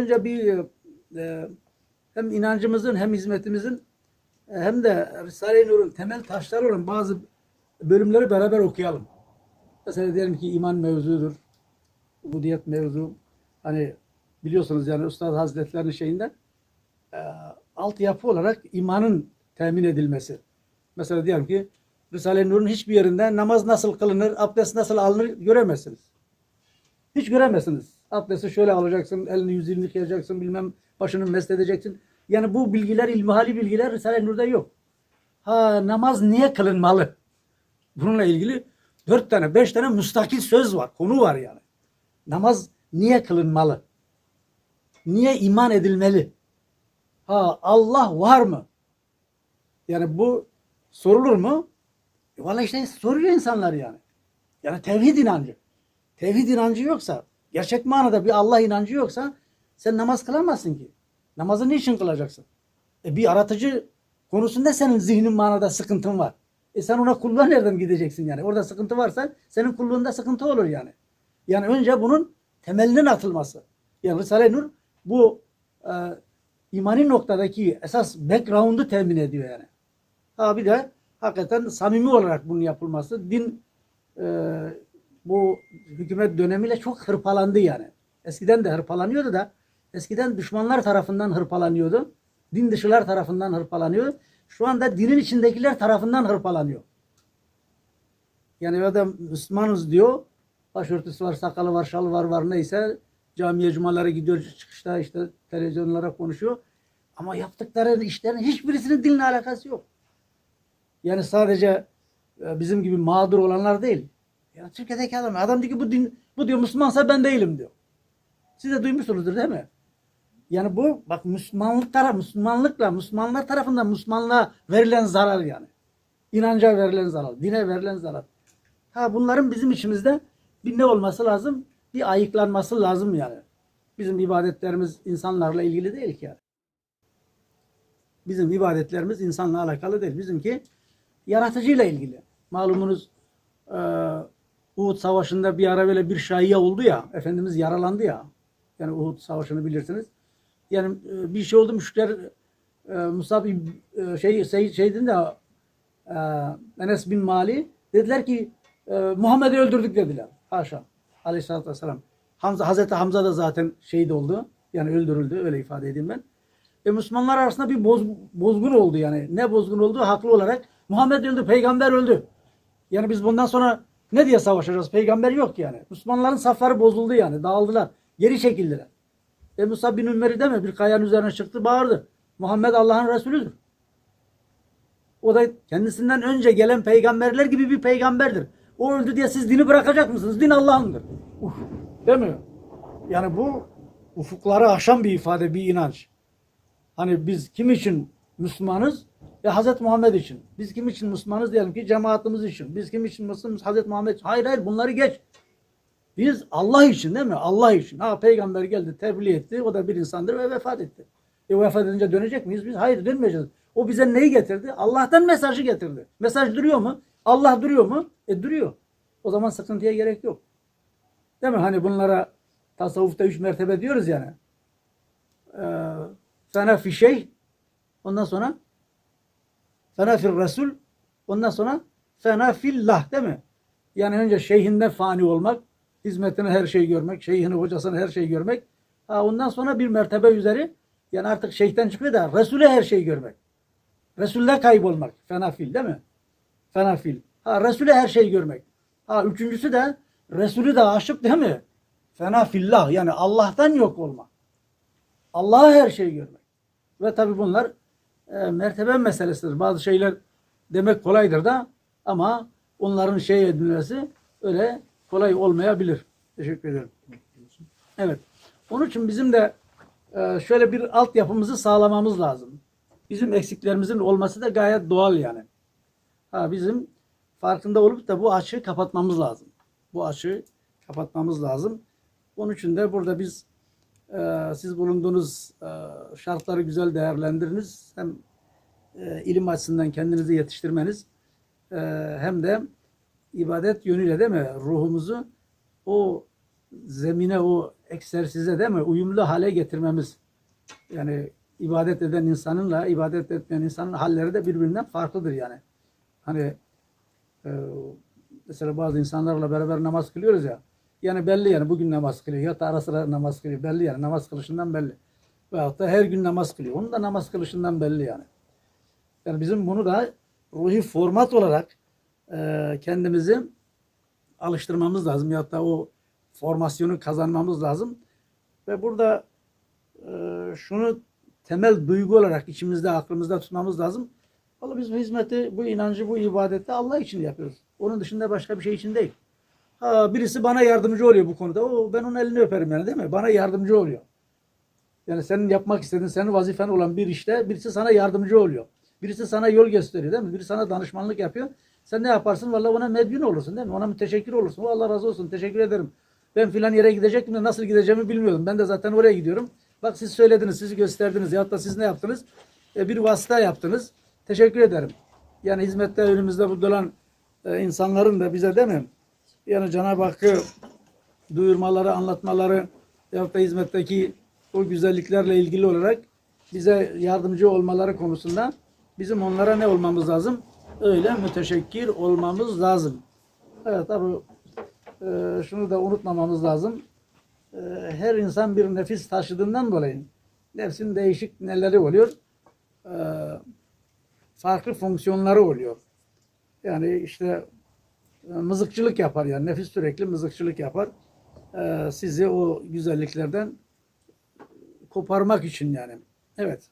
önce bir e, hem inancımızın hem hizmetimizin e, hem de Risale-i Nur'un temel taşları olan bazı bölümleri beraber okuyalım. Mesela diyelim ki iman mevzudur. Ubudiyet mevzu. Hani biliyorsunuz yani Üstad Hazretlerinin şeyinden e, altyapı olarak imanın temin edilmesi. Mesela diyelim ki Risale-i Nur'un hiçbir yerinde namaz nasıl kılınır, abdest nasıl alınır göremezsiniz. Hiç göremezsiniz. Abdesti şöyle alacaksın, elini yüzünü yıkayacaksın, bilmem başını mesle edeceksin. Yani bu bilgiler, ilmihali bilgiler Risale-i Nur'da yok. Ha namaz niye kılınmalı? Bununla ilgili dört tane, beş tane müstakil söz var, konu var yani. Namaz niye kılınmalı? Niye iman edilmeli? Ha Allah var mı? Yani bu sorulur mu? E Vallahi işte soruyor insanlar yani. Yani tevhid inancı. Tevhid inancı yoksa, gerçek manada bir Allah inancı yoksa sen namaz kılamazsın ki. Namazı niçin kılacaksın? E bir yaratıcı konusunda senin zihnin manada sıkıntın var. E sen ona kulluğa nereden gideceksin yani? Orada sıkıntı varsa senin kulluğunda sıkıntı olur yani. Yani önce bunun temelinin atılması. Yani Risale-i Nur bu e, imani noktadaki esas background'u temin ediyor yani. Ha bir de hakikaten samimi olarak bunun yapılması. Din e, bu hükümet dönemiyle çok hırpalandı yani. Eskiden de hırpalanıyordu da eskiden düşmanlar tarafından hırpalanıyordu. Din dışılar tarafından hırpalanıyor. Şu anda dinin içindekiler tarafından hırpalanıyor. Yani adam Müslümanız diyor. Başörtüsü var, sakalı var, şalı var, var neyse. Camiye, cumalara gidiyor, çıkışta işte televizyonlara konuşuyor. Ama yaptıkları işlerin hiçbirisinin dinle alakası yok. Yani sadece e, bizim gibi mağdur olanlar değil. Ya Türkiye'deki adam, adam diyor ki bu din, bu diyor Müslümansa ben değilim diyor. Siz de duymuşsunuzdur değil mi? Yani bu bak Müslümanlık taraf, Müslümanlıkla Müslümanlar tarafından Müslümanlığa verilen zarar yani. İnanca verilen zarar, dine verilen zarar. Ha bunların bizim içimizde bir ne olması lazım? Bir ayıklanması lazım yani. Bizim ibadetlerimiz insanlarla ilgili değil ki yani. Bizim ibadetlerimiz insanla alakalı değil. Bizimki yaratıcıyla ilgili. Malumunuz Uhud Savaşı'nda bir ara böyle bir şaiye oldu ya. Efendimiz yaralandı ya. Yani Uhud Savaşı'nı bilirsiniz. Yani e, bir şey oldu müşter e, Musab e, şey, şey şeydin de e, Enes bin Mali dediler ki e, Muhammed'i öldürdük dediler. Haşa. Aleyhisselatü Vesselam. Hamza, Hazreti Hamza da zaten şehit oldu. Yani öldürüldü. Öyle ifade edeyim ben. E, Müslümanlar arasında bir boz, bozgun oldu yani. Ne bozgun oldu? Haklı olarak. Muhammed öldü, peygamber öldü. Yani biz bundan sonra ne diye savaşacağız? Peygamber yok yani. Müslümanların safları bozuldu yani. Dağıldılar. Geri çekildiler. E Musa bin Ümer'i deme bir kayanın üzerine çıktı bağırdı. Muhammed Allah'ın Resulüdür. O da kendisinden önce gelen peygamberler gibi bir peygamberdir. O öldü diye siz dini bırakacak mısınız? Din Allah'ındır. Uf, mi? Yani bu ufukları aşan bir ifade, bir inanç. Hani biz kim için Müslümanız? Ya Hazreti Muhammed için. Biz kim için Müslümanız diyelim ki cemaatimiz için. Biz kim için Müslümanız? Hazreti Muhammed için. Hayır hayır bunları geç. Biz Allah için değil mi? Allah için. Ha peygamber geldi, tebliğ etti. O da bir insandır ve vefat etti. E vefat edince dönecek miyiz? Biz hayır dönmeyeceğiz. O bize neyi getirdi? Allah'tan mesajı getirdi. Mesaj duruyor mu? Allah duruyor mu? E duruyor. O zaman sıkıntıya gerek yok. Değil mi? Hani bunlara tasavvufta üç mertebe diyoruz yani. Ee, fena fi şey ondan sonra fena fil resul ondan sonra fena fillah değil mi? Yani önce şeyhinden fani olmak, hizmetine her şeyi görmek, şeyhini, hocasını her şeyi görmek. Ha, ondan sonra bir mertebe üzeri yani artık şeyhten çıkıyor da Resul'e her şeyi görmek. Resul'de kaybolmak. Fena fil değil mi? Fena fil. Ha, Resul'e her şeyi görmek. Ha, üçüncüsü de Resul'ü de aşık değil mi? Fena fillah yani Allah'tan yok olma. Allah'a her şeyi görmek. Ve tabi bunlar e, mertebe meselesidir. Bazı şeyler demek kolaydır da ama onların şey edilmesi öyle kolay olmayabilir. Teşekkür ederim. Evet. Onun için bizim de e, şöyle bir altyapımızı sağlamamız lazım. Bizim eksiklerimizin olması da gayet doğal yani. Ha, bizim farkında olup da bu açığı kapatmamız lazım. Bu açığı kapatmamız lazım. Onun için de burada biz e, siz bulunduğunuz e, şartları güzel değerlendiriniz. Hem e, ilim açısından kendinizi yetiştirmeniz e, hem de ibadet yönüyle değil mi ruhumuzu o zemine o egzersize değil mi uyumlu hale getirmemiz. Yani ibadet eden insanınla ibadet etmeyen insanın halleri de birbirinden farklıdır yani. Hani e, mesela bazı insanlarla beraber namaz kılıyoruz ya. Yani belli yani bugün namaz kılıyor ya da ara sıra namaz kılıyor. Belli yani namaz kılışından belli. Veyahut da her gün namaz kılıyor. Onun da namaz kılışından belli yani. Yani bizim bunu da ruhi format olarak e, kendimizi alıştırmamız lazım. Ya da o formasyonu kazanmamız lazım. Ve burada e, şunu temel duygu olarak içimizde, aklımızda tutmamız lazım. Vallahi biz bu hizmeti, bu inancı, bu ibadeti Allah için yapıyoruz. Onun dışında başka bir şey için değil. Birisi bana yardımcı oluyor bu konuda. O, ben onun elini öperim yani değil mi? Bana yardımcı oluyor. Yani senin yapmak istediğin, senin vazifen olan bir işte birisi sana yardımcı oluyor. Birisi sana yol gösteriyor değil mi? Birisi sana danışmanlık yapıyor. Sen ne yaparsın? Vallahi ona medyon olursun değil mi? Ona müteşekkir olursun. Allah razı olsun. Teşekkür ederim. Ben filan yere gidecektim de nasıl gideceğimi bilmiyordum. Ben de zaten oraya gidiyorum. Bak siz söylediniz, sizi gösterdiniz. Ya da siz ne yaptınız? E, bir vasıta yaptınız. Teşekkür ederim. Yani hizmette önümüzde bulunan e, insanların da bize değil mi? Yani Cenab-ı Hakk'ı duyurmaları, anlatmaları ya da hizmetteki o güzelliklerle ilgili olarak bize yardımcı olmaları konusunda bizim onlara ne olmamız lazım? Öyle müteşekkir olmamız lazım. Evet tabi şunu da unutmamamız lazım. E, her insan bir nefis taşıdığından dolayı nefsin değişik neleri oluyor? E, farklı fonksiyonları oluyor. Yani işte e, mızıkçılık yapar yani nefis sürekli mızıkçılık yapar. E, sizi o güzelliklerden koparmak için yani. Evet.